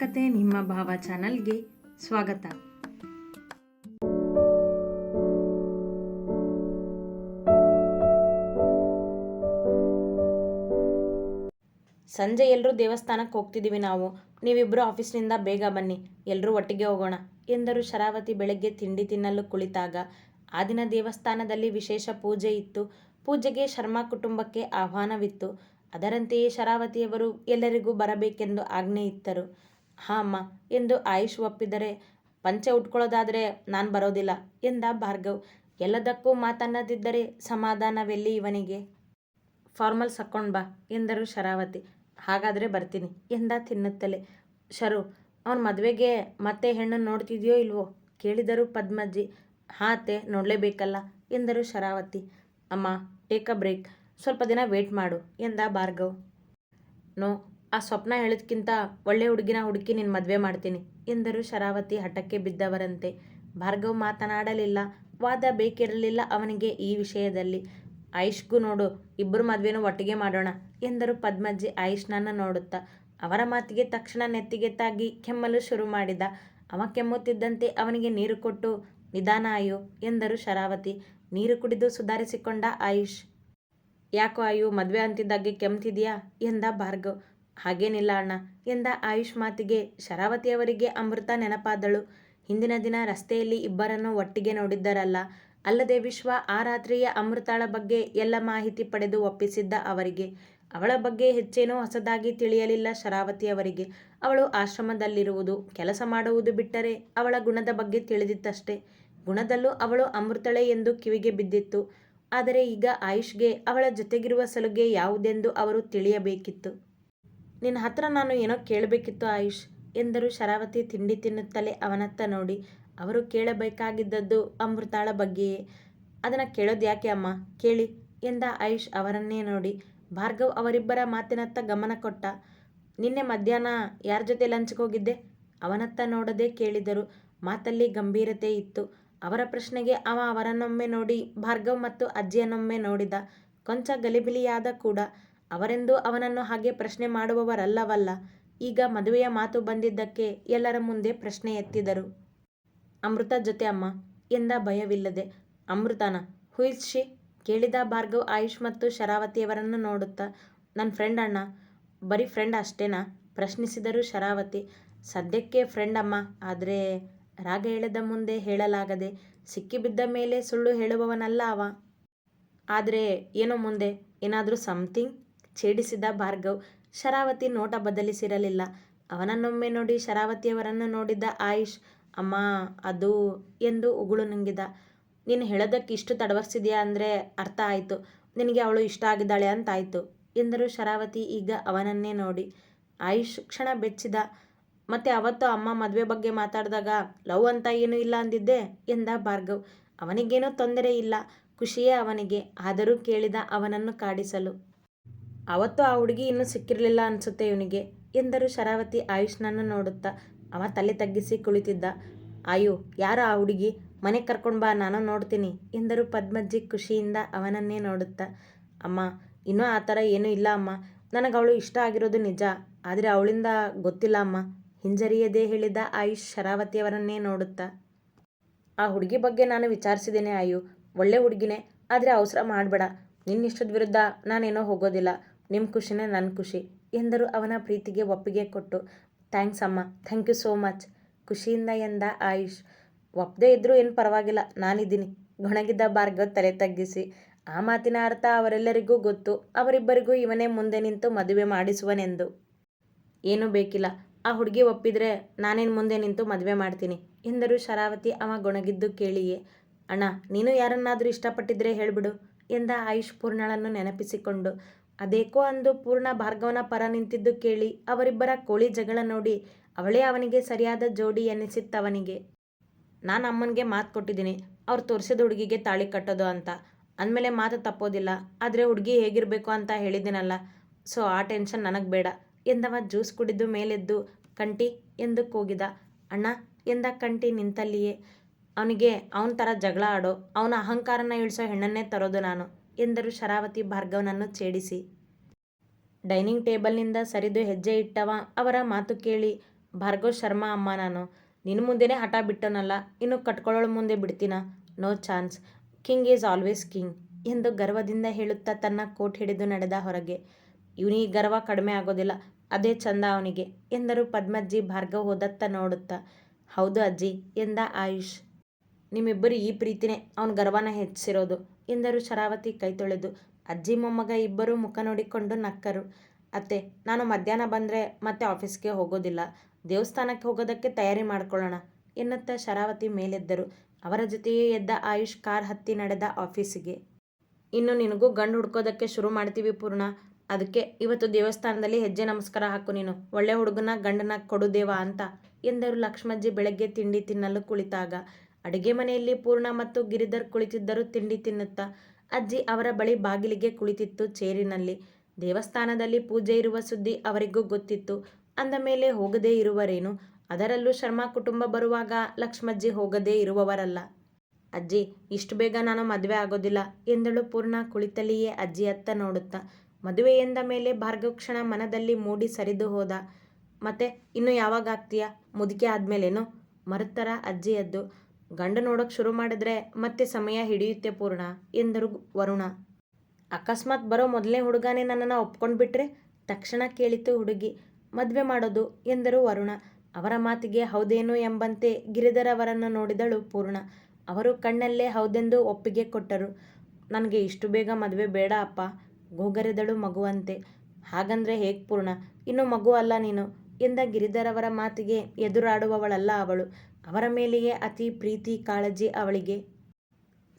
ಕತೆ ನಿಮ್ಮ ಭಾವ ಚಾನಲ್ಗೆ ಸ್ವಾಗತ. ಸಂಜೆ ಎಲ್ಲರೂ ದೇವಸ್ಥಾನಕ್ಕೆ ಹೋಗ್ತಿದ್ದೀವಿ ನಾವು. ನೀವಿಬ್ಬರು ಆಫೀಸ್ನಿಂದ ಬೇಗ ಬನ್ನಿ. ಎಲ್ಲರೂ ಒಟ್ಟಿಗೆ ಹೋಗೋಣ ಎಂದರು ಶರಾವತಿ ಬೆಳಗ್ಗೆ ತಿಂಡಿ ತಿನ್ನಲು ಕುಳಿತಾಗ. ಆ ದಿನ ದೇವಸ್ಥಾನದಲ್ಲಿ ವಿಶೇಷ ಪೂಜೆ ಇತ್ತು. ಪೂಜೆಗೆ ಶರ್ಮಾ ಕುಟುಂಬಕ್ಕೆ ಆಹ್ವಾನವಿತ್ತು. ಅದರಂತೆಯೇ ಶರಾವತಿಯವರು ಎಲ್ಲರಿಗೂ ಬರಬೇಕೆಂದು ಆಜ್ಞೆ ಇತ್ತರು ಹಾಂ, ಅಮ್ಮ ಎಂದು ಆಯುಷ್ ಒಪ್ಪಿದರೆ, ಪಂಚೆ ಉಟ್ಕೊಳ್ಳೋದಾದರೆ ನಾನು ಬರೋದಿಲ್ಲ ಎಂದ ಭಾರ್ಗವ್. ಎಲ್ಲದಕ್ಕೂ ಮಾತನ್ನದಿದ್ದರೆ ಸಮಾಧಾನವೆಲ್ಲಿ ಇವನಿಗೆ? ಫಾರ್ಮಲ್ಸ್ ಹಾಕ್ಕೊಂಡು ಬಾ ಎಂದರು ಶರಾವತಿ. ಹಾಗಾದರೆ ಬರ್ತೀನಿ ಎಂದ ತಿನ್ನುತ್ತಲೇ. ಶರು, ಅವನ ಮದುವೆಗೆ ಮತ್ತೆ ಹೆಣ್ಣು ನೋಡ್ತಿದೆಯೋ ಇಲ್ವೋ? ಕೇಳಿದರು ಪದ್ಮಜ್ಜಿ. ಹಾಂ, ಅತ್ತೆ, ನೋಡಲೇಬೇಕಲ್ಲ ಎಂದರು ಶರಾವತಿ. ಅಮ್ಮ, ಟೇಕ್ ಅ ಬ್ರೇಕ್. ಸ್ವಲ್ಪ ದಿನ ವೇಟ್ ಮಾಡು ಎಂದ ಭಾರ್ಗವ್. ನೋ ಆ ಸ್ವಪ್ನ ಹೇಳಿದ್ಕಿಂತ ಒಳ್ಳೆ ಹುಡುಗಿನ ಹುಡುಕಿ ನಿನ್ನ ಮದುವೆ ಮಾಡ್ತೀನಿ ಎಂದರು ಶರಾವತಿ ಹಠಕ್ಕೆ ಬಿದ್ದವರಂತೆ. ಭಾರ್ಗವ್ ಮಾತನಾಡಲಿಲ್ಲ, ವಾದ ಬೇಕಿರಲಿಲ್ಲ ಅವನಿಗೆ ಈ ವಿಷಯದಲ್ಲಿ. ಆಯುಷ್ಗೂ ನೋಡು, ಇಬ್ಬರು ಮದುವೆನೂ ಒಟ್ಟಿಗೆ ಮಾಡೋಣ ಎಂದರು ಪದ್ಮಜ್ಜಿ ಆಯುಷ್ನನ್ನು ನೋಡುತ್ತಾ. ಅವರ ಮಾತಿಗೆ ತಕ್ಷಣ ನೆತ್ತಿಗೆ ತಾಗಿ ಕೆಮ್ಮಲು ಶುರು ಮಾಡಿದ. ಅವ ಕೆಮ್ಮುತ್ತಿದ್ದಂತೆ ಅವನಿಗೆ ನೀರು ಕೊಟ್ಟು, ನಿಧಾನ ಆಯು ಎಂದರು ಶರಾವತಿ. ನೀರು ಕುಡಿದು ಸುಧಾರಿಸಿಕೊಂಡ ಆಯುಷ್. ಯಾಕೋ ಆಯು ಮದುವೆ ಅಂತಿದ್ದಾಗೆ ಕೆಮ್ತಿದೆಯಾ ಎಂದ ಭಾರ್ಗವ್. ಹಾಗೇನಿಲ್ಲ ಅಣ್ಣ ಎಂದ ಆಯುಷ್ ಮಾತಿಗೆ ಶರಾವತಿಯವರಿಗೆ ಅಮೃತ ನೆನಪಾದಳು. ಹಿಂದಿನ ದಿನ ರಸ್ತೆಯಲ್ಲಿ ಇಬ್ಬರನ್ನು ಒಟ್ಟಿಗೆ ನೋಡಿದ್ದರಲ್ಲ. ಅಲ್ಲದೆ ವಿಶ್ವ ಆ ರಾತ್ರಿಯ ಅಮೃತಾಳ ಬಗ್ಗೆ ಎಲ್ಲ ಮಾಹಿತಿ ಪಡೆದು ಒಪ್ಪಿಸಿದ್ದ ಅವರಿಗೆ. ಅವಳ ಬಗ್ಗೆ ಹೆಚ್ಚೇನೂ ಹೊಸದಾಗಿ ತಿಳಿಯಲಿಲ್ಲ ಶರಾವತಿಯವರಿಗೆ ಅವಳು ಆಶ್ರಮದಲ್ಲಿರುವುದು, ಕೆಲಸ ಮಾಡುವುದು ಬಿಟ್ಟರೆ ಅವಳ ಗುಣದ ಬಗ್ಗೆ ತಿಳಿದಿತ್ತಷ್ಟೇ. ಗುಣದಲ್ಲೂ ಅವಳು ಅಮೃತಳೆ ಎಂದು ಕಿವಿಗೆ ಬಿದ್ದಿತ್ತು. ಆದರೆ ಈಗ ಆಯುಷ್ಗೆ ಅವಳ ಜೊತೆಗಿರುವ ಸಲುಗೆ ಯಾವುದೆಂದು ಅವರು ತಿಳಿಯಬೇಕಿತ್ತು. ನಿನ್ನ ಹತ್ರ ನಾನು ಏನೋ ಕೇಳಬೇಕಿತ್ತು ಆಯುಷ್ ಎಂದರು ಶರಾವತಿ ತಿಂಡಿ ತಿನ್ನುತ್ತಲೇ ಅವನತ್ತ ನೋಡಿ. ಅವರು ಕೇಳಬೇಕಾಗಿದ್ದದ್ದು ಅಮೃತಾಳ ಬಗ್ಗೆಯೇ. ಅದನ್ನು ಕೇಳೋದು ಯಾಕೆ ಅಮ್ಮ? ಕೇಳಿ ಎಂದ ಆಯುಷ್ ಅವರನ್ನೇ ನೋಡಿ. ಭಾರ್ಗವ್ ಅವರಿಬ್ಬರ ಮಾತಿನತ್ತ ಗಮನ ಕೊಟ್ಟ. ನಿನ್ನೆ ಮಧ್ಯಾಹ್ನ ಯಾರ ಜೊತೆ ಲಂಚ್ಗೆ ಹೋಗಿದ್ದೆ? ಅವನತ್ತ ನೋಡದೆ ಕೇಳಿದರು. ಮಾತಲ್ಲಿ ಗಂಭೀರತೆ ಇತ್ತು. ಅವರ ಪ್ರಶ್ನೆಗೆ ಅವ ಅವರನ್ನೊಮ್ಮೆ ನೋಡಿ, ಭಾರ್ಗವ್ ಮತ್ತು ಅಜ್ಜಿಯನ್ನೊಮ್ಮೆ ನೋಡಿದ. ಕೊಂಚ ಗಲಿಬಿಲಿಯಾದ ಕೂಡ. ಅವರೆಂದು ಅವನನ್ನು ಹಾಗೆ ಪ್ರಶ್ನೆ ಮಾಡುವವರಲ್ಲವಲ್ಲ. ಈಗ ಮದುವೆಯ ಮಾತು ಬಂದಿದ್ದಕ್ಕೆ ಎಲ್ಲರ ಮುಂದೆ ಪ್ರಶ್ನೆ ಎತ್ತಿದರು. ಅಮೃತ ಜೊತೆ ಅಮ್ಮ, ಎಂದ ಭಯವಿಲ್ಲದೆ. ಅಮೃತನ ಹುಯಿಸ್ ಶಿ ಕೇಳಿದ ಭಾರ್ಗವ್ ಆಯುಷ್ ಮತ್ತು ಶರಾವತಿಯವರನ್ನು ನೋಡುತ್ತಾ, ನನ್ನ ಫ್ರೆಂಡ್ ಅಣ್ಣ, ಬರೀ ಫ್ರೆಂಡ್ ಅಷ್ಟೇನಾ? ಪ್ರಶ್ನಿಸಿದರು ಶರಾವತಿ. ಸದ್ಯಕ್ಕೆ ಫ್ರೆಂಡ್ ಅಮ್ಮ, ಆದರೆ ರಾಗ ಎಳೆದ ಮುಂದೆ ಹೇಳಲಾಗದೆ, ಸಿಕ್ಕಿಬಿದ್ದ ಮೇಲೆ ಸುಳ್ಳು ಹೇಳುವವನಲ್ಲ ಅವ. ಆದರೆ ಏನೋ ಮುಂದೆ, ಏನಾದರೂ ಸಮಥಿಂಗ್ ಛೇಡಿಸಿದ ಭಾರ್ಗವ್ ಶರಾವತಿ ನೋಟ ಬದಲಿಸಿರಲಿಲ್ಲ. ಅವನನ್ನೊಮ್ಮೆ ನೋಡಿ ಶರಾವತಿಯವರನ್ನು ನೋಡಿದ್ದ ಆಯುಷ್, ಅಮ್ಮ, ಅದು ಎಂದು ಉಗುಳು ನುಂಗಿದ. ನೀನು ಹೇಳೋದಕ್ಕೆ ಇಷ್ಟು ತಡವರ್ಸಿದೆಯಾ? ಅಂದರೆ, ಅರ್ಥ ಆಯಿತು. ನಿನಗೆ ಅವಳು ಇಷ್ಟ ಆಗಿದ್ದಾಳೆ ಅಂತಾಯಿತು ಎಂದರು ಶರಾವತಿ ಈಗ ಅವನನ್ನೇ ನೋಡಿ. ಆಯುಷ್ ಕ್ಷಣ ಬೆಚ್ಚಿದ. ಮತ್ತೆ ಅವತ್ತು ಅಮ್ಮ ಮದುವೆ ಬಗ್ಗೆ ಮಾತಾಡಿದಾಗ ಲವ್ ಅಂತ ಏನೂ ಇಲ್ಲ ಅಂದಿದ್ದೆ? ಎಂದ ಭಾರ್ಗವ್. ಅವನಿಗೇನೂ ತೊಂದರೆ ಇಲ್ಲ, ಖುಷಿಯೇ ಅವನಿಗೆ, ಆದರೂ ಕೇಳಿದ ಅವನನ್ನು ಕಾಡಿಸಲು. ಅವತ್ತು ಆ ಹುಡುಗಿ ಇನ್ನೂ ಸಿಕ್ಕಿರಲಿಲ್ಲ ಅನಿಸುತ್ತೆ ಇವನಿಗೆ ಎಂದರು ಶರಾವತಿ ಆಯುಷ್ನನ್ನು ನೋಡುತ್ತಾ. ಅವ ತಲೆ ತಗ್ಗಿಸಿ ಕುಳಿತಿದ್ದ. ಆಯು ಯಾರು ಆ ಹುಡುಗಿ? ಮನೆಗೆ ಕರ್ಕೊಂಡು ಬಾ, ನಾನು ನೋಡ್ತೀನಿ ಎಂದರು ಪದ್ಮಜ್ಜಿ ಖುಷಿಯಿಂದ ಅವನನ್ನೇ ನೋಡುತ್ತಾ. ಅಮ್ಮ, ಇನ್ನೂ ಆ ಥರ ಏನೂ ಇಲ್ಲ ಅಮ್ಮ. ನನಗೆ ಅವಳು ಇಷ್ಟ ಆಗಿರೋದು ನಿಜ. ಆದರೆ ಅವಳಿಂದ ಗೊತ್ತಿಲ್ಲ ಅಮ್ಮ. ಹಿಂಜರಿಯದೇ ಹೇಳಿದ ಆಯುಷ್ ಶರಾವತಿಯವರನ್ನೇ ನೋಡುತ್ತಾ. ಆ ಹುಡುಗಿ ಬಗ್ಗೆ ನಾನು ವಿಚಾರಿಸಿದ್ದೇನೆ ಆಯು ಒಳ್ಳೆ ಹುಡುಗಿನೇ. ಆದರೆ ಅವಸರ ಮಾಡಬೇಡ. ನಿನ್ನಿಷ್ಟದ ವಿರುದ್ಧ ನಾನೇನೋ ಹೋಗೋದಿಲ್ಲ. ನಿಮ್ಮ ಖುಷಿನೇ ನನ್ನ ಖುಷಿ ಎಂದರು ಅವನ ಪ್ರೀತಿಗೆ ಒಪ್ಪಿಗೆ ಕೊಟ್ಟು. ಥ್ಯಾಂಕ್ಸ್ ಅಮ್ಮ, ಥ್ಯಾಂಕ್ ಯು ಸೋ ಮಚ್. ಖುಷಿಯಿಂದ ಎಂದ ಆಯುಷ್. ಒಪ್ಪದೇ ಇದ್ದರೂ ಏನು ಪರವಾಗಿಲ್ಲ, ನಾನಿದ್ದೀನಿ. ಗೊಣಗಿದ್ದ ಭಾರ್ಗವ್ ತಲೆ ತಗ್ಗಿಸಿ. ಆ ಮಾತಿನ ಅರ್ಥ ಅವರೆಲ್ಲರಿಗೂ ಗೊತ್ತು. ಅವರಿಬ್ಬರಿಗೂ ಇವನೇ ಮುಂದೆ ನಿಂತು ಮದುವೆ ಮಾಡಿಸುವನೆಂದು. ಏನೂ ಬೇಕಿಲ್ಲ. ಆ ಹುಡುಗಿ ಒಪ್ಪಿದರೆ ನಾನೇನು ಮುಂದೆ ನಿಂತು ಮದುವೆ ಮಾಡ್ತೀನಿ ಎಂದರು ಶರಾವತಿ ಅವ ಗೊಣಗಿದ್ದು ಕೇಳಿಯೇ. ಅಣ್ಣ, ನೀನು ಯಾರನ್ನಾದರೂ ಇಷ್ಟಪಟ್ಟಿದ್ರೆ ಹೇಳಿಬಿಡು ಎಂದ ಆಯುಷ್ ಪೂರ್ಣಳನ್ನು ನೆನಪಿಸಿಕೊಂಡು. ಅದೇಕೋ ಅಂದು ಪೂರ್ಣ ಭಾರ್ಗವನ ಪರ ನಿಂತಿದ್ದು ಕೇಳಿ ಅವರಿಬ್ಬರ ಕೋಳಿ ಜಗಳ ನೋಡಿ ಅವಳೇ ಅವನಿಗೆ ಸರಿಯಾದ ಜೋಡಿ ಎನಿಸಿತ್ತವನಿಗೆ. ನಾನು ಅಮ್ಮನಿಗೆ ಮಾತು ಕೊಟ್ಟಿದ್ದೀನಿ, ಅವ್ರು ತೋರಿಸಿದ ಹುಡುಗಿಗೆ ತಾಳಿ ಕಟ್ಟೋದು ಅಂತ. ಅಂದಮೇಲೆ ಮಾತು ತಪ್ಪೋದಿಲ್ಲ, ಆದರೆ ಹುಡುಗಿ ಹೇಗಿರಬೇಕು ಅಂತ ಹೇಳಿದ್ದೀನಲ್ಲ, ಸೊ ಆ ಟೆನ್ಷನ್ ನನಗೆ ಬೇಡ ಎಂದವ ಜ್ಯೂಸ್ ಕುಡಿದು ಮೇಲೆದ್ದು ಕಂಟಿ ಎಂದು ಕೂಗಿದ. ಅಣ್ಣ, ಎಂದ ಕಂಟಿ ನಿಂತಲ್ಲಿಯೇ, ಅವನಿಗೆ ಅವನ ಥರ ಜಗಳ ಆಡೋ, ಅವನ ಅಹಂಕಾರನ ಇಳಿಸೋ ಹೆಣ್ಣನ್ನೇ ತರೋದು ನಾನು. ಎಂದರು ಶರಾವತಿ ಭಾರ್ಗವನನ್ನು ಛೇಡಿಸಿ. ಡೈನಿಂಗ್ ಟೇಬಲ್ನಿಂದ ಸರಿದು ಹೆಜ್ಜೆ ಇಟ್ಟವ ಅವರ ಮಾತು ಕೇಳಿ, ಭಾರ್ಗವ್ ಶರ್ಮಾ ಅಮ್ಮ ನಾನು. ನಿನ್ನ ಮುಂದೆನೇ ಹಠ ಬಿಟ್ಟನಲ್ಲ, ಇನ್ನು ಕಟ್ಕೊಳ್ಳೋಳ ಮುಂದೆ ಬಿಡ್ತೀನ? No chance. King is always king ಎಂದು ಗರ್ವದಿಂದ ಹೇಳುತ್ತಾ ತನ್ನ ಕೋಟ್ ಹಿಡಿದು ನಡೆದ ಹೊರಗೆ. ಇವನಿಗೆ ಗರ್ವ ಕಡಿಮೆ ಆಗೋದಿಲ್ಲ, ಅದೇ ಚಂದ ಅವನಿಗೆ ಎಂದರು ಪದ್ಮಜ್ಜಿ ಭಾರ್ಗವ್ ಹೋದತ್ತ ನೋಡುತ್ತಾ. ಹೌದು ಅಜ್ಜಿ ಎಂದ ಆಯುಷ್. ನಿಮ್ಮಿಬ್ಬರು ಈ ಪ್ರೀತಿನೇ, ಅವನ ಗರ್ವನ ಹೆಚ್ಚಿರೋದು ಎಂದರು ಶರಾವತಿ ಕೈ ತೊಳೆದು. ಅಜ್ಜಿ, ಮೊಮ್ಮಗ ಇಬ್ಬರೂ ಮುಖ ನೋಡಿಕೊಂಡು ನಕ್ಕರು. ಅತ್ತೆ, ನಾನು ಮಧ್ಯಾಹ್ನ ಬಂದರೆ ಮತ್ತೆ ಆಫೀಸ್ಗೆ ಹೋಗೋದಿಲ್ಲ. ದೇವಸ್ಥಾನಕ್ಕೆ ಹೋಗೋದಕ್ಕೆ ತಯಾರಿ ಮಾಡ್ಕೊಳ್ಳೋಣ ಎನ್ನುತ್ತಾ ಶರಾವತಿ ಮೇಲೆದ್ದರು. ಅವರ ಜೊತೆಯೇ ಎದ್ದ ಆಯುಷ್ ಕಾರ್ ಹತ್ತಿ ನಡೆದ ಆಫೀಸಿಗೆ. ಇನ್ನು ನಿನಗೂ ಗಂಡು ಹುಡ್ಕೋದಕ್ಕೆ ಶುರು ಮಾಡ್ತೀವಿ ಪೂರ್ಣ. ಅದಕ್ಕೆ ಇವತ್ತು ದೇವಸ್ಥಾನದಲ್ಲಿ ಹೆಜ್ಜೆ ನಮಸ್ಕಾರ ಹಾಕು ನೀನು. ಒಳ್ಳೆ ಹುಡುಗನ ಗಂಡನ ಕೊಡು ದೇವ ಅಂತ ಎಂದರು ಲಕ್ಷ್ಮಜ್ಜಿ ಬೆಳಗ್ಗೆ ತಿಂಡಿ ತಿನ್ನಲು ಕುಳಿತಾಗ. ಅಡುಗೆ ಮನೆಯಲ್ಲಿ ಪೂರ್ಣ ಮತ್ತು ಗಿರಿಧರ್ ಕುಳಿತಿದ್ದರು ತಿಂಡಿ ತಿನ್ನುತ್ತಾ, ಅಜ್ಜಿ ಅವರ ಬಳಿ ಬಾಗಿಲಿಗೆ ಕುಳಿತಿತ್ತು ಚೇರಿನಲ್ಲಿ. ದೇವಸ್ಥಾನದಲ್ಲಿ ಪೂಜೆ ಇರುವ ಸುದ್ದಿ ಅವರಿಗೂ ಗೊತ್ತಿತ್ತು. ಅಂದ ಮೇಲೆ ಹೋಗದೇ ಇರುವರೇನು? ಅದರಲ್ಲೂ ಶರ್ಮಾ ಕುಟುಂಬ ಬರುವಾಗ ಲಕ್ಷ್ಮಜ್ಜಿ ಹೋಗದೇ ಇರುವವರಲ್ಲ. ಅಜ್ಜಿ, ಇಷ್ಟು ಬೇಗ ನಾನು ಮದುವೆ ಆಗೋದಿಲ್ಲ ಎಂದಳು ಪೂರ್ಣ ಕುಳಿತಲ್ಲಿಯೇ ಅಜ್ಜಿ ಅತ್ತ ನೋಡುತ್ತಾ. ಮದುವೆ ಎಂದ ಮೇಲೆ ಭಾರ್ಗವಕ್ಷಣ ಮನದಲ್ಲಿ ಮೂಡಿ ಸರಿದು ಹೋದ. ಮತ್ತೆ, ಇನ್ನು ಯಾವಾಗ ಆಗ್ತೀಯಾ? ಮುದುಕೆ ಆದ್ಮೇಲೇನು? ಮರುತ್ತರ ಅಜ್ಜಿ ಎದ್ದು ಗಂಡು ನೋಡೋಕೆ ಶುರು ಮಾಡಿದ್ರೆ ಮತ್ತೆ ಸಮಯ ಹಿಡಿಯುತ್ತೆ ಪೂರ್ಣ ಎಂದರು ವರುಣ. ಅಕಸ್ಮಾತ್ ಬರೋ ಮೊದಲನೇ ಹುಡುಗನೇ ನನ್ನನ್ನು ಒಪ್ಕೊಂಡ್ಬಿಟ್ರೆ ತಕ್ಷಣ ಕೇಳಿತು ಹುಡುಗಿ, ಮದುವೆ ಮಾಡೋದು ಎಂದರು ವರುಣ. ಅವರ ಮಾತಿಗೆ ಹೌದೇನು ಎಂಬಂತೆ ಗಿರಿಧರ್ ಅವರನ್ನು ನೋಡಿದಳು ಪೂರ್ಣ. ಅವರು ಕಣ್ಣಲ್ಲೇ ಹೌದೆಂದು ಒಪ್ಪಿಗೆ ಕೊಟ್ಟರು. ನನಗೆ ಇಷ್ಟು ಬೇಗ ಮದುವೆ ಬೇಡ ಅಪ್ಪ. ಗೋಗರೆದಳು ಮಗುವಂತೆ. ಹಾಗಂದ್ರೆ ಹೇಗೆ ಪೂರ್ಣ? ಇನ್ನು ಮಗು ಅಲ್ಲ ನೀನು. ಎಂದ ಗಿರಿಧರವರ ಮಾತಿಗೆ ಎದುರಾಡುವವಳಲ್ಲ ಅವಳು. ಅವರ ಮೇಲೆಯೇ ಅತಿ ಪ್ರೀತಿ ಕಾಳಜಿ ಅವಳಿಗೆ.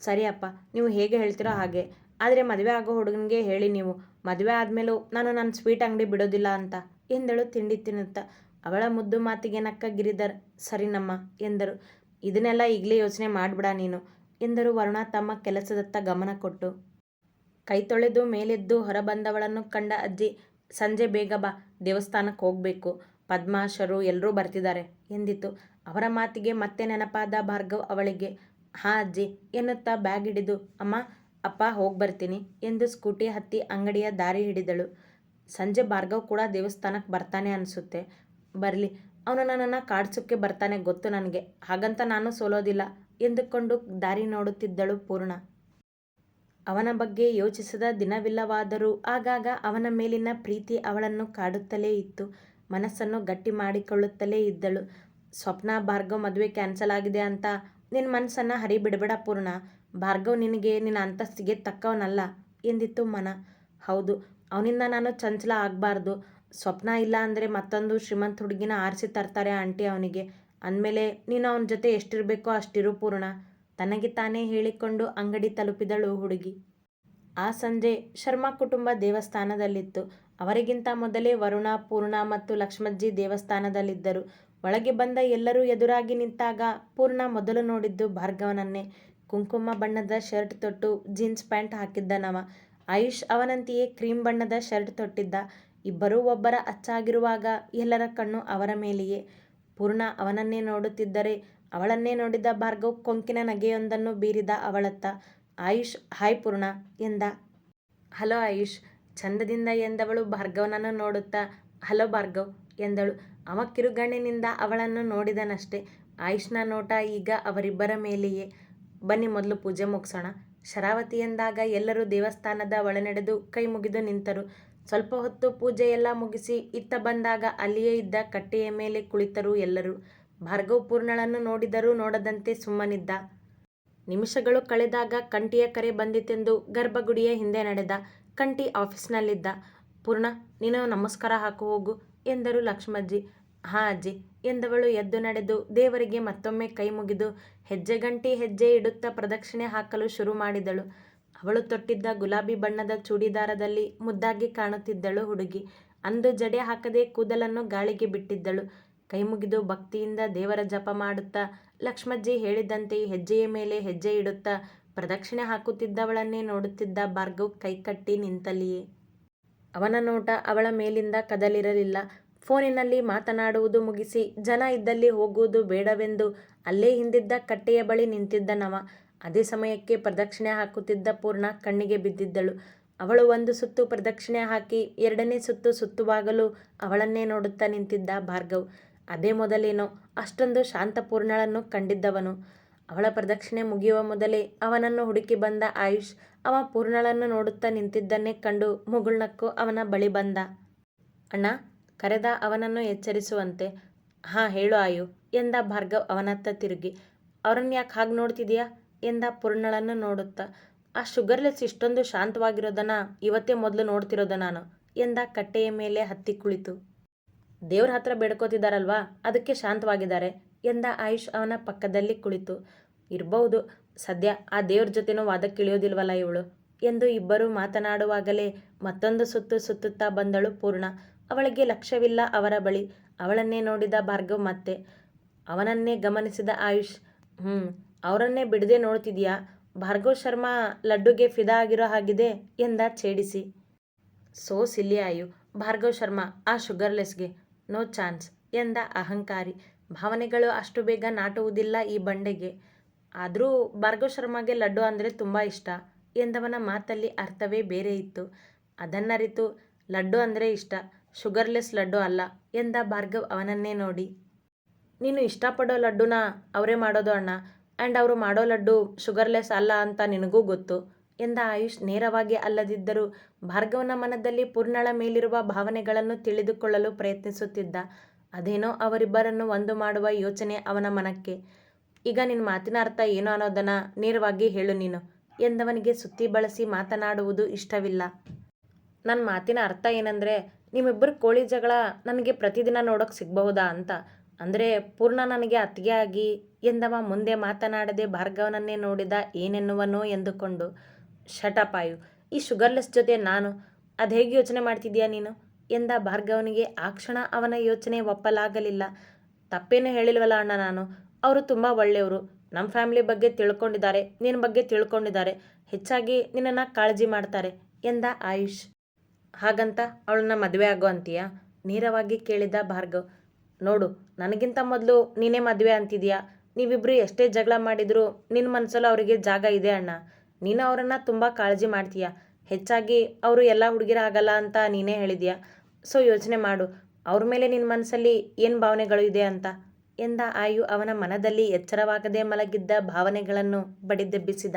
ಸರಿಯಪ್ಪ ನೀವು ಹೇಗೆ ಹೇಳ್ತೀರೋ ಹಾಗೆ. ಆದರೆ ಮದುವೆ ಆಗೋ ಹುಡುಗನಿಗೆ ಹೇಳಿ ನೀವು. ಮದುವೆ ಆದಮೇಲೂ ನಾನು ನನ್ನ ಸ್ವೀಟ್ ಅಂಗಡಿ ಬಿಡೋದಿಲ್ಲ ಅಂತ ಎಂದಳು ತಿಂಡಿ ತಿನ್ನುತ್ತ. ಅವಳ ಮುದ್ದು ಮಾತಿಗೆ ನಕ್ಕ ಗಿರಿಧರ್ ಸರಿನಮ್ಮ ಎಂದರು. ಇದನ್ನೆಲ್ಲ ಈಗಲೇ ಯೋಚನೆ ಮಾಡಿಬಿಡ ನೀನು, ಎಂದರು ವರುಣ ತಮ್ಮ ಕೆಲಸದತ್ತ ಗಮನ ಕೊಟ್ಟು. ಕೈ ತೊಳೆದು ಮೇಲೆದ್ದು ಹೊರಬಂದವಳನ್ನು ಕಂಡ ಅಜ್ಜಿ, ಸಂಜೆ ಬೇಗ ಬಾ ದೇವಸ್ಥಾನಕ್ಕೆ ಹೋಗಬೇಕು. ಪದ್ಮಾಶರು ಎಲ್ಲರೂ ಬರ್ತಿದ್ದಾರೆ. ಎಂದಿತು? ಅವರ ಮಾತಿಗೆ ಮತ್ತೆ ನೆನಪಾದ ಭಾರ್ಗವ್ ಅವಳಿಗೆ, ಹಾಂ ಅಜ್ಜಿ, ಎನ್ನುತ್ತಾ ಬ್ಯಾಗ್ ಹಿಡಿದು, ಅಮ್ಮ, ಅಪ್ಪ ಹೋಗಿ ಬರ್ತೀನಿ, ಎಂದು ಸ್ಕೂಟಿ ಹತ್ತಿ ಅಂಗಡಿಯ ದಾರಿ ಹಿಡಿದಳು. ಸಂಜೆ ಭಾರ್ಗವ್ ಕೂಡ ದೇವಸ್ಥಾನಕ್ಕೆ ಬರ್ತಾನೆ ಅನಿಸುತ್ತೆ. ಬರಲಿ, ಅವನು ನನ್ನನ್ನು ಕಾಡ್ಸೋಕ್ಕೆ ಬರ್ತಾನೆ ಗೊತ್ತು ನನಗೆ. ಹಾಗಂತ ನಾನು ಸೋಲೋದಿಲ್ಲ, ಎಂದುಕೊಂಡು ದಾರಿ ನೋಡುತ್ತಿದ್ದಳು ಪೂರ್ಣ. ಅವನ ಬಗ್ಗೆ ಯೋಚಿಸದ ದಿನವಿಲ್ಲವಾದರೂ ಆಗಾಗ ಅವನ ಮೇಲಿನ ಪ್ರೀತಿ ಅವಳನ್ನು ಕಾಡುತ್ತಲೇ ಇತ್ತು. ಮನಸ್ಸನ್ನು ಗಟ್ಟಿ ಮಾಡಿಕೊಳ್ಳುತ್ತಲೇ ಇದ್ದಳು. ಸ್ವಪ್ನ, ಭಾರ್ಗವ್ ಮದುವೆ ಕ್ಯಾನ್ಸಲ್ ಆಗಿದೆ ಅಂತ ನಿನ್ನ ಮನಸ್ಸನ್ನು ಹರಿಬಿಡಬೇಡ ಪೂರ್ಣ. ಭಾರ್ಗವ್ ನಿನಗೆ ನಿನ್ನ ಅಂತಸ್ತಿಗೆ ತಕ್ಕವನಲ್ಲ ಎಂದಿತ್ತು ಮನ. ಹೌದು, ಅವನಿಂದ ನಾನು ಚಂಚಲ ಆಗಬಾರ್ದು. ಸ್ವಪ್ನ ಇಲ್ಲ ಅಂದರೆ ಮತ್ತೊಂದು ಶ್ರೀಮಂತ ಹುಡುಗಿನ ಆರಿಸಿ ತರ್ತಾರೆ ಆಂಟಿ ಅವನಿಗೆ. ಅಂದಮೇಲೆ ನೀನು ಅವನ ಜೊತೆ ಎಷ್ಟಿರಬೇಕೋ ಅಷ್ಟಿರು ಪೂರ್ಣ. ತನಗೆ ತಾನೇ ಹೇಳಿಕೊಂಡು ಅಂಗಡಿ ತಲುಪಿದಳು ಹುಡುಗಿ. ಆ ಸಂಜೆ ಶರ್ಮಾ ಕುಟುಂಬ ದೇವಸ್ಥಾನದಲ್ಲಿತ್ತು. ಅವರಿಗಿಂತ ಮೊದಲೇ ವರುಣ, ಪೂರ್ಣ ಮತ್ತು ಲಕ್ಷ್ಮಜ್ಜಿ ದೇವಸ್ಥಾನದಲ್ಲಿದ್ದರು. ಒಳಗೆ ಬಂದ ಎಲ್ಲರೂ ಎದುರಾಗಿ ನಿಂತಾಗ ಪೂರ್ಣ ಮೊದಲು ನೋಡಿದ್ದು ಭಾರ್ಗವನನ್ನೇ. ಕುಂಕುಮ ಬಣ್ಣದ ಶರ್ಟ್ ತೊಟ್ಟು ಜೀನ್ಸ್ ಪ್ಯಾಂಟ್ ಹಾಕಿದ್ದನವ ಆಯುಷ್ ಅವನಂತೆಯೇ ಕ್ರೀಮ್ ಬಣ್ಣದ ಶರ್ಟ್ ತೊಟ್ಟಿದ್ದ. ಇಬ್ಬರೂ ಒಬ್ಬರ ಅಚ್ಚಾಗಿರುವಾಗ ಎಲ್ಲರ ಕಣ್ಣು ಅವರ ಮೇಲೆಯೇ. ಪೂರ್ಣ ಅವನನ್ನೇ ನೋಡುತ್ತಿದ್ದರೆ ಅವಳನ್ನೇ ನೋಡಿದ ಭಾರ್ಗವ್ ಕೊಂಕಿನ ನಗೆಯೊಂದನ್ನು ಬೀರಿದ ಅವಳತ್ತ, ಆಯುಷ್, ಹಾಯ್ ಪೂರ್ಣ ಎಂದ. ಹಲೋ ಆಯುಷ್, ಚಂದದಿಂದ ಎಂದವಳು ಭಾರ್ಗವನನ್ನು ನೋಡುತ್ತಾ, ಹಲೋ ಭಾರ್ಗವ್ ಎಂದಳು. ಅವ ಕಿರುಗಣ್ಣಿನಿಂದ ಅವಳನ್ನು ನೋಡಿದನಷ್ಟೇ. ಆಯುಷ್ನ ನೋಟ ಈಗ ಅವರಿಬ್ಬರ ಮೇಲೆಯೇ. ಬನ್ನಿ ಮೊದಲು ಪೂಜೆ ಮುಗಿಸೋಣ. ಶರಾವತಿ ಎಂದಾಗ ಎಲ್ಲರೂ ದೇವಸ್ಥಾನದ ಒಳನಡೆದು ಕೈ ಮುಗಿದು ನಿಂತರು. ಸ್ವಲ್ಪ ಹೊತ್ತು ಪೂಜೆಯೆಲ್ಲ ಮುಗಿಸಿ ಇತ್ತ ಬಂದಾಗ ಅಲ್ಲಿಯೇ ಇದ್ದ ಕಟ್ಟೆಯ ಮೇಲೆ ಕುಳಿತರು ಎಲ್ಲರೂ. ಭಾರ್ಗವ್ ಪೂರ್ಣಳನ್ನು ನೋಡಿದರೂ ನೋಡದಂತೆ ಸುಮ್ಮನಿದ್ದ. ನಿಮಿಷಗಳು ಕಳೆದಾಗ ಕಂಠಿಯ ಕರೆ ಬಂದಿತೆಂದು ಗರ್ಭಗುಡಿಯ ಹಿಂದೆ ನಡೆದ ಕಂಠಿ ಆಫೀಸ್ನಲ್ಲಿದ್ದ, ಪೂರ್ಣ, ನೀನು ನಮಸ್ಕಾರ ಹಾಕು ಹೋಗು ಎಂದರು ಲಕ್ಷ್ಮಜ್ಜಿ. ಹಾಂ ಅಜ್ಜಿ ಎಂದವಳು ಎದ್ದು ನಡೆದು ದೇವರಿಗೆ ಮತ್ತೊಮ್ಮೆ ಕೈ ಮುಗಿದು ಹೆಜ್ಜೆಗಂಟಿ ಹೆಜ್ಜೆ ಇಡುತ್ತಾ ಪ್ರದಕ್ಷಿಣೆ ಹಾಕಲು ಶುರು ಮಾಡಿದಳು. ಅವಳು ತೊಟ್ಟಿದ್ದ ಗುಲಾಬಿ ಬಣ್ಣದ ಚೂಡಿದಾರದಲ್ಲಿ ಮುದ್ದಾಗಿ ಕಾಣುತ್ತಿದ್ದಳು ಹುಡುಗಿ. ಅಂದು ಜಡೆ ಹಾಕದೆ ಕೂದಲನ್ನು ಗಾಳಿಗೆ ಬಿಟ್ಟಿದ್ದಳು. ಕೈ ಮುಗಿದು ಭಕ್ತಿಯಿಂದ ದೇವರ ಜಪ ಮಾಡುತ್ತಾ ಲಕ್ಷ್ಮಜ್ಜಿ ಹೇಳಿದಂತೆ ಹೆಜ್ಜೆಯ ಮೇಲೆ ಹೆಜ್ಜೆ ಇಡುತ್ತಾ ಪ್ರದಕ್ಷಿಣೆ ಹಾಕುತ್ತಿದ್ದವಳನ್ನೇ ನೋಡುತ್ತಿದ್ದ ಭಾರ್ಗವ್ ಕೈಕಟ್ಟಿ ನಿಂತಲ್ಲಿಯೇ. ಅವನ ನೋಟ ಅವಳ ಮೇಲಿಂದ ಕದಲಿರಲಿಲ್ಲ. ಫೋನಿನಲ್ಲಿ ಮಾತನಾಡುವುದು ಮುಗಿಸಿ ಜನ ಇದ್ದಲ್ಲಿ ಹೋಗುವುದು ಬೇಡವೆಂದು ಅಲ್ಲೇ ಹಿಂದಿದ್ದ ಕಟ್ಟೆಯ ಬಳಿ ನಿಂತಿದ್ದನವ ಅದೇ ಸಮಯಕ್ಕೆ ಪ್ರದಕ್ಷಿಣೆ ಹಾಕುತ್ತಿದ್ದ ಪೂರ್ಣ ಕಣ್ಣಿಗೆ ಬಿದ್ದಿದ್ದಳು. ಅವಳು ಒಂದು ಸುತ್ತು ಪ್ರದಕ್ಷಿಣೆ ಹಾಕಿ ಎರಡನೇ ಸುತ್ತು ಸುತ್ತುವಾಗಲು ಅವಳನ್ನೇ ನೋಡುತ್ತಾ ನಿಂತಿದ್ದ ಭಾರ್ಗವ್. ಅದೇ ಮೊದಲೇನೋ ಅಷ್ಟೊಂದು ಶಾಂತಪೂರ್ಣಳನ್ನು ಕಂಡಿದ್ದವನು. ಅವಳ ಪ್ರದಕ್ಷಿಣೆ ಮುಗಿಯುವ ಮೊದಲೇ ಅವನನ್ನು ಹುಡುಕಿ ಬಂದ ಆಯುಷ್ ಅವ ಪೂರ್ಣಳನ್ನು ನೋಡುತ್ತಾ ನಿಂತಿದ್ದನ್ನೇ ಕಂಡು ಮುಗುಳ್ನಕ್ಕು ಅವನ ಬಳಿ ಬಂದ. ಅಣ್ಣ, ಕರೆದ ಅವನನ್ನು ಎಚ್ಚರಿಸುವಂತೆ. ಹಾಂ, ಹೇಳು ಆಯು, ಎಂದ ಭಾರ್ಗವ್ ಅವನತ್ತ ತಿರುಗಿ. ಅವರನ್ನು ಯಾಕೆ ಹಾಗೆ ನೋಡ್ತಿದೀಯಾ? ಎಂದ ಪೂರ್ಣಳನ್ನು ನೋಡುತ್ತಾ. ಆ ಶುಗರ್ಲೆಸ್ ಇಷ್ಟೊಂದು ಶಾಂತವಾಗಿರೋದನ್ನ ಇವತ್ತೇ ಮೊದಲು ನೋಡ್ತಿರೋದ ನಾನು, ಎಂದ ಕಟ್ಟೆಯ ಮೇಲೆ ಹತ್ತಿ ಕುಳಿತು. ದೇವ್ರ ಹತ್ರ ಬೇಡ್ಕೋತಿದ್ದಾರಲ್ವಾ ಅದಕ್ಕೆ ಶಾಂತವಾಗಿದ್ದಾರೆ ಎಂದ ಆಯುಷ್ ಅವನ ಪಕ್ಕದಲ್ಲಿ ಕುಳಿತು. ಇರಬಹುದು ಸದ್ಯ ಆ ದೇವ್ರ ಜೊತೆನೂ ವಾದಕ್ಕಿಳಿಯೋದಿಲ್ವಲ್ಲ ಇವಳು ಎಂದು ಇಬ್ಬರು ಮಾತನಾಡುವಾಗಲೇ ಮತ್ತೊಂದು ಸುತ್ತು ಸುತ್ತುತ್ತಾ ಬಂದಳು ಪೂರ್ಣ. ಅವಳಿಗೆ ಲಕ್ಷ್ಯವಿಲ್ಲ ಅವರ ಬಳಿ. ಅವಳನ್ನೇ ನೋಡಿದ ಭಾರ್ಗವ್ ಮತ್ತೆ, ಅವನನ್ನೇ ಗಮನಿಸಿದ ಆಯುಷ್ ಹ್ಞೂ ಅವರನ್ನೇ ಬಿಡದೆ ನೋಡ್ತಿದ್ಯಾ? ಭಾರ್ಗವ್ ಶರ್ಮಾ ಲಡ್ಡುಗೆ ಫಿದಾ ಆಗಿರೋ ಹಾಗಿದೆ ಎಂದ ಛೇಡಿಸಿ. ಸೋ ಸಿಲ್ಲಿ ಆಯು, ಭಾರ್ಗವ್ ಶರ್ಮಾ, ಆ ಶುಗರ್ಲೆಸ್ಗೆ. ನೋ ಚಾನ್ಸ್ ಎಂದ ಅಹಂಕಾರಿ. ಭಾವನೆಗಳು ಅಷ್ಟು ಬೇಗ ನಾಟುವುದಿಲ್ಲ ಈ ಬಂಡೆಗೆ. ಆದರೂ ಭಾರ್ಗವ ಶರ್ಮಾಗೆ ಲಡ್ಡು ಅಂದರೆ ತುಂಬ ಇಷ್ಟ. ಎಂದವನ ಮಾತಲ್ಲಿ ಅರ್ಥವೇ ಬೇರೆ ಇತ್ತು. ಅದನ್ನರಿತು ಲಡ್ಡು ಅಂದರೆ ಇಷ್ಟ, ಶುಗರ್ಲೆಸ್ ಲಡ್ಡು ಅಲ್ಲ ಎಂದ ಭಾರ್ಗವ್ ಅವನನ್ನೇ ನೋಡಿ. ನೀನು ಇಷ್ಟಪಡೋ ಲಡ್ಡುನ ಅವರೇ ಮಾಡೋದು ಅಣ್ಣ ಆ್ಯಂಡ್ ಅವರು ಮಾಡೋ ಲಡ್ಡು ಶುಗರ್ಲೆಸ್ ಅಲ್ಲ ಅಂತ ನಿನಗೂ ಗೊತ್ತು. ಎಂದ ಆಯುಷ್ ನೇರವಾಗಿ ಅಲ್ಲದಿದ್ದರೂ ಭಾರ್ಗವನ ಮನದಲ್ಲಿ ಪೂರ್ಣಳ ಮೇಲಿರುವ ಭಾವನೆಗಳನ್ನು ತಿಳಿದುಕೊಳ್ಳಲು ಪ್ರಯತ್ನಿಸುತ್ತಿದ್ದ. ಅದೇನೋ ಅವರಿಬ್ಬರನ್ನು ಒಂದು ಮಾಡುವ ಯೋಚನೆ ಅವನ ಮನಕ್ಕೆ. ಈಗ ನಿನ್ನ ಮಾತಿನ ಅರ್ಥ ಏನು ಅನ್ನೋದನ್ನು ನೇರವಾಗಿ ಹೇಳು ನೀನು ಎಂದವನಿಗೆ ಸುತ್ತಿ ಬಳಸಿ ಮಾತನಾಡುವುದು ಇಷ್ಟವಿಲ್ಲ. ನನ್ನ ಮಾತಿನ ಅರ್ಥ ಏನಂದರೆ ನಿಮ್ಮಿಬ್ಬರು ಕೋಳಿ ಜಗಳ ನನಗೆ ಪ್ರತಿದಿನ ನೋಡೋಕೆ ಸಿಗಬಹುದಾ ಅಂತ. ಅಂದರೆ ಪೂರ್ಣ ನನಗೆ ಅತ್ತಿಗೆ ಆಗಿ ಎಂದವ ಮುಂದೆ ಮಾತನಾಡದೆ ಭಾರ್ಗವನನ್ನೇ ನೋಡಿದ ಏನೆನ್ನುವನೋ ಎಂದುಕೊಂಡು. ಶಟಪಾಯು ಈ ಶುಗರ್ಲೆಸ್ ಜೊತೆ ನಾನು, ಅದು ಹೇಗೆ ಯೋಚನೆ ಮಾಡ್ತಿದ್ದೀಯಾ ನೀನು? ಎಂದ ಭಾರ್ಗವನಿಗೆ ಆ ಕ್ಷಣ ಅವನ ಯೋಚನೆ ಒಪ್ಪಲಾಗಲಿಲ್ಲ. ತಪ್ಪೇನು ಹೇಳಿಲ್ವಲ್ಲ ಅಣ್ಣ ನಾನು. ಅವರು ತುಂಬ ಒಳ್ಳೆಯವರು. ನಮ್ಮ ಫ್ಯಾಮಿಲಿ ಬಗ್ಗೆ ತಿಳ್ಕೊಂಡಿದ್ದಾರೆ. ನಿನ್ನ ಬಗ್ಗೆ ತಿಳ್ಕೊಂಡಿದ್ದಾರೆ. ಹೆಚ್ಚಾಗಿ ನಿನ್ನನ್ನು ಕಾಳಜಿ ಮಾಡ್ತಾರೆ, ಎಂದ ಆಯುಷ್. ಹಾಗಂತ ಅವಳನ್ನ ಮದುವೆ ಆಗೋ ಅಂತೀಯಾ? ನೇರವಾಗಿ ಕೇಳಿದ ಭಾರ್ಗವ್. ನೋಡು, ನನಗಿಂತ ಮೊದಲು ನೀನೇ ಮದುವೆ ಅಂತಿದೀಯಾ? ನೀವಿಬ್ಬರು ಎಷ್ಟೇ ಜಗಳ ಮಾಡಿದರೂ ನಿನ್ನ ಮನಸ್ಸಲ್ಲೂ ಅವರಿಗೆ ಜಾಗ ಇದೆ ಅಣ್ಣ. ನೀನು ಅವರನ್ನು ತುಂಬ ಕಾಳಜಿ ಮಾಡ್ತೀಯ. ಹೆಚ್ಚಾಗಿ ಅವರು ಎಲ್ಲ ಹುಡುಗಿರ ಆಗಲ್ಲ ಅಂತ ನೀನೇ ಹೇಳಿದೀಯ? ಸೊ ಯೋಚನೆ ಮಾಡು. ಅವ್ರ ಮೇಲೆ ನಿನ್ನ ಮನಸ್ಸಲ್ಲಿ ಏನು ಭಾವನೆಗಳು ಇದೆ ಅಂತ? ಎಂದ ಆಯು ಅವನ ಮನದಲ್ಲಿ ಎಚ್ಚರವಾಗದೆ ಮಲಗಿದ್ದ ಭಾವನೆಗಳನ್ನು ಬಡಿದೆಬ್ಬಿಸಿದ.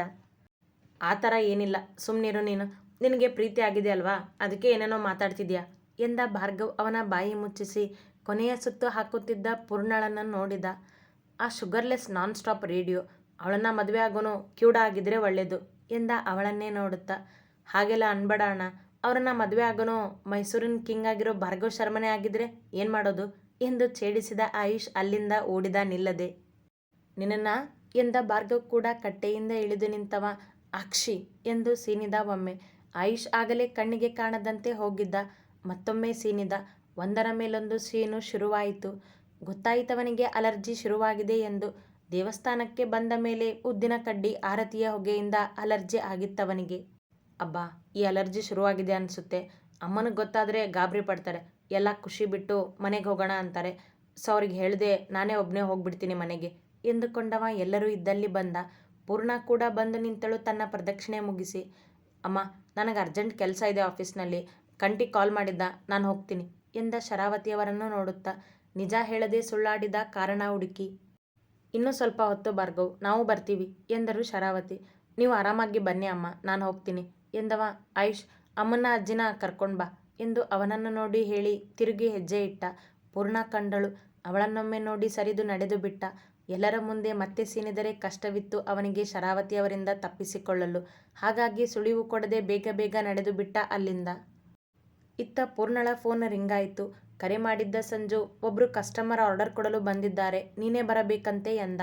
ಆ ಥರ ಏನಿಲ್ಲ. ಸುಮ್ಮನಿರು ನೀನು. ನಿನಗೆ ಪ್ರೀತಿ ಆಗಿದೆ ಅಲ್ವಾ? ಅದಕ್ಕೆ ಏನೇನೋ ಮಾತಾಡ್ತಿದ್ಯಾ? ಎಂದ ಭಾರ್ಗವ್ ಅವನ ಬಾಯಿ ಮುಚ್ಚಿಸಿ ಕೊನೆಯ ಸುತ್ತು ಹಾಕುತ್ತಿದ್ದ ಪೂರ್ಣಳನ್ನು ನೋಡಿದ. ಆ ಶುಗರ್ಲೆಸ್ ನಾನ್ ಸ್ಟಾಪ್ ರೇಡಿಯೋ. ಅವಳನ್ನು ಮದುವೆ ಆಗೋನು ಕ್ಯೂಡ ಆಗಿದ್ರೆ ಒಳ್ಳೆಯದು ಎಂದ ಅವಳನ್ನೇ ನೋಡುತ್ತಾ, ಹಾಗೆಲ್ಲ ಅನ್ಬೇಡ ಅಣ್ಣ ಅವರನ್ನ ಮದುವೆ ಆಗೋನು, ಮೈಸೂರಿನ ಕಿಂಗ್ ಆಗಿರೋ ಭಾರ್ಗವ್ ಶರ್ಮನೇ ಆಗಿದ್ರೆ ಏನು ಮಾಡೋದು? ಎಂದು ಛೇಡಿಸಿದ ಆಯುಷ್ ಅಲ್ಲಿಂದ ಓಡಿದ ನಿಲ್ಲದೆ. ನಿನ್ನನ್ನ ಎಂದ ಭಾರ್ಗವ್ ಕೂಡ ಕಟ್ಟೆಯಿಂದ ಇಳಿದು ನಿಂತವ ಅಕ್ಷಿ? ಎಂದು ಸೀನಿದ ಒಮ್ಮೆ. ಆಯುಷ್ ಆಗಲೇ ಕಣ್ಣಿಗೆ ಕಾಣದಂತೆ ಹೋಗಿದ್ದ ಮತ್ತೊಮ್ಮೆ ಸೀನಿದ. ಒಂದರ ಮೇಲೊಂದು ಸೀನು ಶುರುವಾಯಿತು. ಗೊತ್ತಾಯಿತವನಿಗೆ ಅಲರ್ಜಿ ಶುರುವಾಗಿದೆ ಎಂದು ದೇವಸ್ಥಾನಕ್ಕೆ ಬಂದ ಮೇಲೆ ಉದ್ದಿನ ಕಡ್ಡಿ ಆರತಿಯ ಹೊಗೆಯಿಂದ ಅಲರ್ಜಿ ಆಗಿತ್ತವನಿಗೆ. ಅಬ್ಬಾ, ಈ ಅಲರ್ಜಿ ಶುರುವಾಗಿದೆ ಅನಿಸುತ್ತೆ. ಅಮ್ಮನಿಗೆ ಗೊತ್ತಾದರೆ ಗಾಬರಿ ಪಡ್ತಾರೆ. ಎಲ್ಲ ಖುಷಿ ಬಿಟ್ಟು ಮನೆಗೆ ಹೋಗೋಣ ಅಂತಾರೆ. ಸೊ, ಅವ್ರಿಗೆ ಹೇಳಿದೆ, ನಾನೇ ಒಬ್ಬನೇ ಹೋಗ್ಬಿಡ್ತೀನಿ ಮನೆಗೆ ಎಂದುಕೊಂಡವ ಎಲ್ಲರೂ ಇದ್ದಲ್ಲಿ ಬಂದ. ಪೂರ್ಣ ಕೂಡ ಬಂದು ನಿಂತಳು ತನ್ನ ಪ್ರದಕ್ಷಿಣೆ ಮುಗಿಸಿ. ಅಮ್ಮ, ನನಗೆ ಅರ್ಜೆಂಟ್ ಕೆಲಸ ಇದೆ ಆಫೀಸ್ನಲ್ಲಿ. ಕಂಟಿ ಕಾಲ್ ಮಾಡಿದ್ದ, ನಾನು ಹೋಗ್ತೀನಿ ಎಂದ ಶರಾವತಿಯವರನ್ನು ನೋಡುತ್ತಾ. ನಿಜ ಹೇಳದೆ ಸುಳ್ಳಾಡಿದ ಕಾರಣ ಹುಡುಕಿ. ಇನ್ನೂ ಸ್ವಲ್ಪ ಹೊತ್ತು ಭಾರ್ಗವ್ ನಾವು ಬರ್ತೀವಿ ಎಂದರು ಶರಾವತಿ. ನೀವು ಆರಾಮಾಗಿ ಬನ್ನಿ ಅಮ್ಮ, ನಾನು ಹೋಗ್ತೀನಿ ಎಂದವ. ಆಯುಷ್ ಅಮ್ಮನ ಅಜ್ಜಿನ ಕರ್ಕೊಂಡು ಬಾ ಎಂದು ಅವನನ್ನು ನೋಡಿ ಹೇಳಿ ತಿರುಗಿ ಹೆಜ್ಜೆ ಇಟ್ಟ. ಪೂರ್ಣ ಕಂಡಳು, ಅವಳನ್ನೊಮ್ಮೆ ನೋಡಿ ಸರಿದು ನಡೆದು ಬಿಟ್ಟ. ಎಲ್ಲರ ಮುಂದೆ ಮತ್ತೆ ಸೀನಿದರೆ ಕಷ್ಟವಿತ್ತು ಅವನಿಗೆ ಶರಾವತಿಯವರಿಂದ ತಪ್ಪಿಸಿಕೊಳ್ಳಲು. ಹಾಗಾಗಿ ಸುಳಿವು ಕೊಡದೆ ಬೇಗ ಬೇಗ ನಡೆದು ಬಿಟ್ಟ ಅಲ್ಲಿಂದ. ಇತ್ತ ಪೂರ್ಣಳ ಫೋನ್ ರಿಂಗಾಯಿತು. ಕರೆ ಮಾಡಿದ್ದ ಸಂಜು ಒಬ್ಬರು ಕಸ್ಟಮರ್ ಆರ್ಡರ್ ಕೊಡಲು ಬಂದಿದ್ದಾರೆ. ನೀನೇ ಬರಬೇಕಂತೆ ಎಂದ.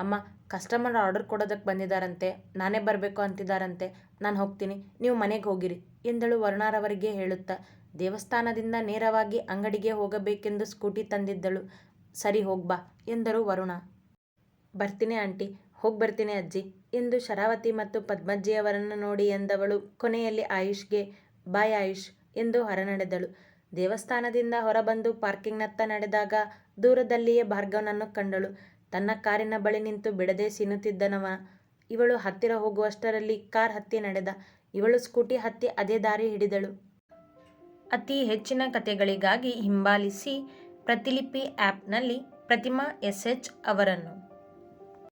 ಅಮ್ಮ ಕಸ್ಟಮರ್ ಆರ್ಡರ್ ಕೊಡೋದಕ್ಕೆ ಬಂದಿದ್ದಾರಂತೆ. ನಾನೇ ಬರಬೇಕು ಅಂತಿದ್ದಾರಂತೆ. ನಾನು ಹೋಗ್ತೀನಿ. ನೀವು ಮನೆಗೆ ಹೋಗಿರಿ ಎಂದಳು ವರುಣಾರವರಿಗೆ ಹೇಳುತ್ತಾ. ದೇವಸ್ಥಾನದಿಂದ ನೇರವಾಗಿ ಅಂಗಡಿಗೆ ಹೋಗಬೇಕೆಂದು ಸ್ಕೂಟಿ ತಂದಿದ್ದಳು. ಸರಿ ಹೋಗ್ಬಾ ಎಂದರು ವರುಣ. ಬರ್ತೀನಿ ಆಂಟಿ. ಹೋಗಿ ಬರ್ತೀನಿ ಅಜ್ಜಿ ಎಂದು ಶರಾವತಿ ಮತ್ತು ಪದ್ಮಜ್ಜಿಯವರನ್ನು ನೋಡಿ ಎಂದವಳು ಕೊನೆಯಲ್ಲಿ ಆಯುಷ್ಗೆ, ಬಾಯ್ ಆಯುಷ್ ಎಂದು ಹೊರನಡೆದಳು. ದೇವಸ್ಥಾನದಿಂದ ಹೊರಬಂದು ಪಾರ್ಕಿಂಗ್ನತ್ತ ನಡೆದಾಗ ದೂರದಲ್ಲಿಯೇ ಭಾರ್ಗವನನ್ನು ಕಂಡಳು. ತನ್ನ ಕಾರಿನ ಬಳಿ ನಿಂತು ಬಿಡದೆ ಸಿನ್ನುತ್ತಿದ್ದನವ ಇವಳು ಹತ್ತಿರ ಹೋಗುವಷ್ಟರಲ್ಲಿ ಕಾರ್ ಹತ್ತಿ ನಡೆದ. ಇವಳು ಸ್ಕೂಟಿ ಹತ್ತಿ ಅದೇ ದಾರಿ ಹಿಡಿದಳು. ಅತಿ ಹೆಚ್ಚಿನ ಕಥೆಗಳಿಗಾಗಿ ಹಿಂಬಾಲಿಸಿ ಪ್ರತಿಲಿಪಿ ಆ್ಯಪ್ನಲ್ಲಿ ಪ್ರತಿಮಾ ಎಸ್ ಎಚ್ ಅವರನ್ನು.